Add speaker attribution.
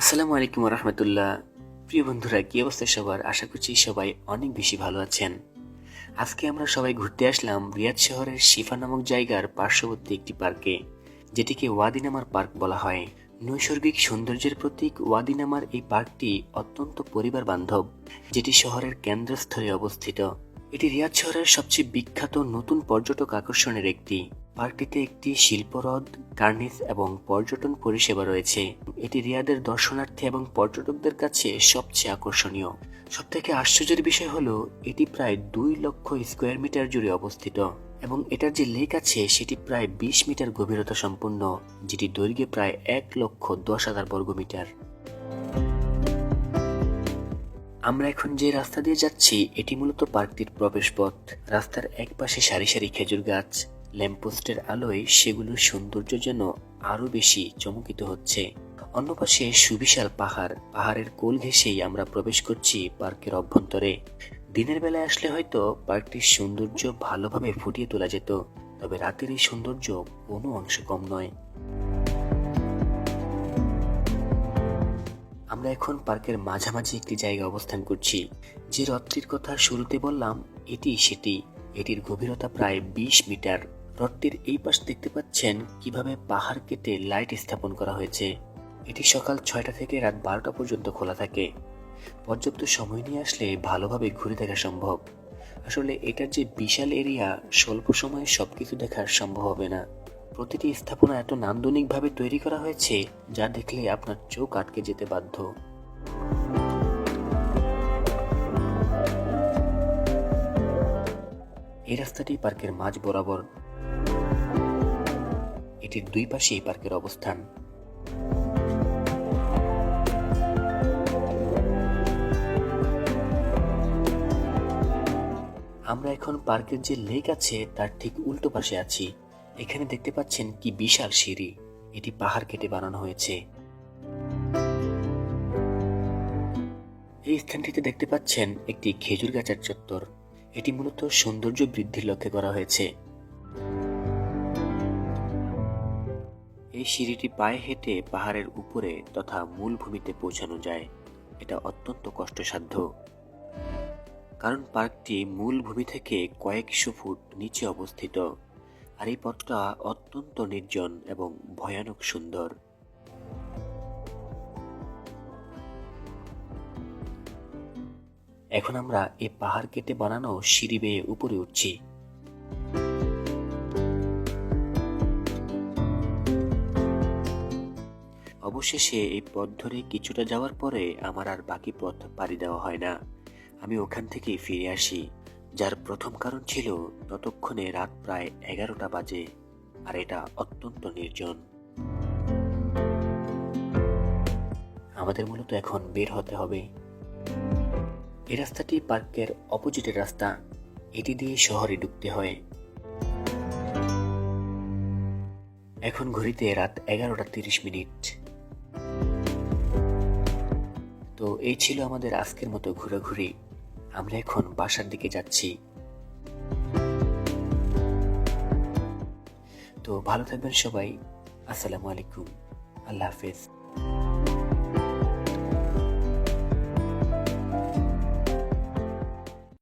Speaker 1: আসসালামু আলাইকুম রহমতুল্লাহ প্রিয় বন্ধুরা, কি অবস্থা সবার? আশা করছি সবাই অনেক বেশি ভালো আছেন। আজকে আমরা সবাই ঘুরতে আসলাম রিয়াদ শহরের শিফা নামক জায়গার পার্শ্ববর্তী একটি পার্কে, যেটিকে ওয়াদিনামার পার্ক বলা হয়। নৈসর্গিক সৌন্দর্যের প্রতীক ওয়াদিনামার এই পার্কটি অত্যন্ত পরিবার বান্ধব যেটি শহরের কেন্দ্রস্থলে অবস্থিত। এটি রিয়াদ শহরের সবচেয়ে বিখ্যাত নতুন পর্যটক আকর্ষণের একটি পার্কটিতে একটি শিল্পহ্রদ কার্নিস এবং পর্যটন পরিষেবা রয়েছে। এটি রিয়াদের দর্শনার্থী এবং পর্যটকদের কাছে সবচেয়ে আকর্ষণীয়। সবথেকে আশ্চর্যের বিষয় হলো, এটি প্রায় দুই লক্ষ স্কোয়ার মিটার জুড়ে অবস্থিত এবং এটার যে লেক আছে, সেটি প্রায় বিশ মিটার গভীরতা সম্পন্ন যেটি দৈর্ঘ্যে প্রায় এক লক্ষ দশ হাজার বর্গ মিটার। আমরা এখন যে রাস্তা দিয়ে যাচ্ছি, এটি মূলত পার্কটির প্রবেশপথ। রাস্তার এক পাশে সারি সারি খেজুর গাছ ল্যাম্পপোস্টের আলোয় সেগুলোর সৌন্দর্য যেন আরও বেশি চমকিত হচ্ছে। অন্য পাশে সুবিশাল পাহাড়, পাহাড়ের কোল ঘেঁষেই আমরা প্রবেশ করছি পার্কের অভ্যন্তরে। দিনের বেলায় আসলে হয়তো পার্কটির সৌন্দর্য ভালোভাবে ফুটিয়ে তোলা যেত, তবে রাতের এই সৌন্দর্য কোনো অংশ কম নয়। আমরা এখন পার্কের মাঝামাঝি একটি জায়গায় অবস্থান করছি। যে হ্রদটির কথা শুরুতে বললাম এটি সেটি। এটির গভীরতা প্রায় বিশ মিটার। হ্রদটির এই পাশ দেখতে পাচ্ছেন কীভাবে পাহাড় কেটে লাইট স্থাপন করা হয়েছে। এটি সকাল ছয়টা থেকে রাত বারোটা পর্যন্ত খোলা থাকে। পর্যাপ্ত সময় নিয়ে আসলে ভালোভাবে ঘুরে দেখা সম্ভব। আসলে এটার যে বিশাল এরিয়া, স্বল্প সময়ে সবকিছু দেখা সম্ভব হবে না। প্রতিটি স্থাপনা এত নান্দনিকভাবে তৈরি করা হয়েছে, যা দেখলে আপনার চোখ আটকে যেতে বাধ্য। এই রাস্তাটি পার্কের মাঝ বরাবর। এটির দুই পাশে এই পার্কের অবস্থান। আমরা এখন পার্কের যে লেক আছে, তার ঠিক উল্টো পাশে আছি। এখানে দেখতে পাচ্ছেন কি বিশাল সিঁড়ি। এটি পাহাড় কেটে বানানো হয়েছে। এই স্থানটিতে দেখতে পাচ্ছেন একটি খেজুর গাছের চত্বর। এটি মূলত সৌন্দর্য বৃদ্ধির লক্ষ্যে করা হয়েছে। এই সিঁড়িটি পায়ে হেঁটে পাহাড়ের উপরে তথা মূল ভূমিতে পৌঁছানো যায়। এটা অত্যন্ত কষ্টসাধ্য। কারণ পার্কটি মূল ভূমি থেকে কয়েকশো ফুট নিচে অবস্থিত। আর এই পথটা অত্যন্ত নির্জন এবং ভয়ানক সুন্দর। এখন আমরা এই পাহাড় কেটে বানানো সিঁড়ি বেয়ে উপরে উঠছি। অবশেষে এই পথ ধরে কিছুটা যাওয়ার পরে আমার আর বাকি পথ পাড়ি দেওয়া হয় না। আমি ওখান থেকেই ফিরে আসি, যার প্রথম কারণ ছিল ততক্ষণে রাত প্রায় এগারোটা বাজে, আর এটা অত্যন্ত নির্জন। আমাদের মূলত এখন বের হতে হবে। এই রাস্তাটি পার্কের অপোজিটের রাস্তা, এটি দিয়ে শহরে ঢুকতে হয়। এখন ঘড়িতে রাত এগারোটা তিরিশ মিনিট। তো এই ছিল আমাদের আজকের মতো ঘোরাঘুরি। আমরা এখন বাসার দিকে যাচ্ছি। তো ভালো থাকবেন সবাই। আসসালামু আলাইকুম। আল্লাহ হাফেজ।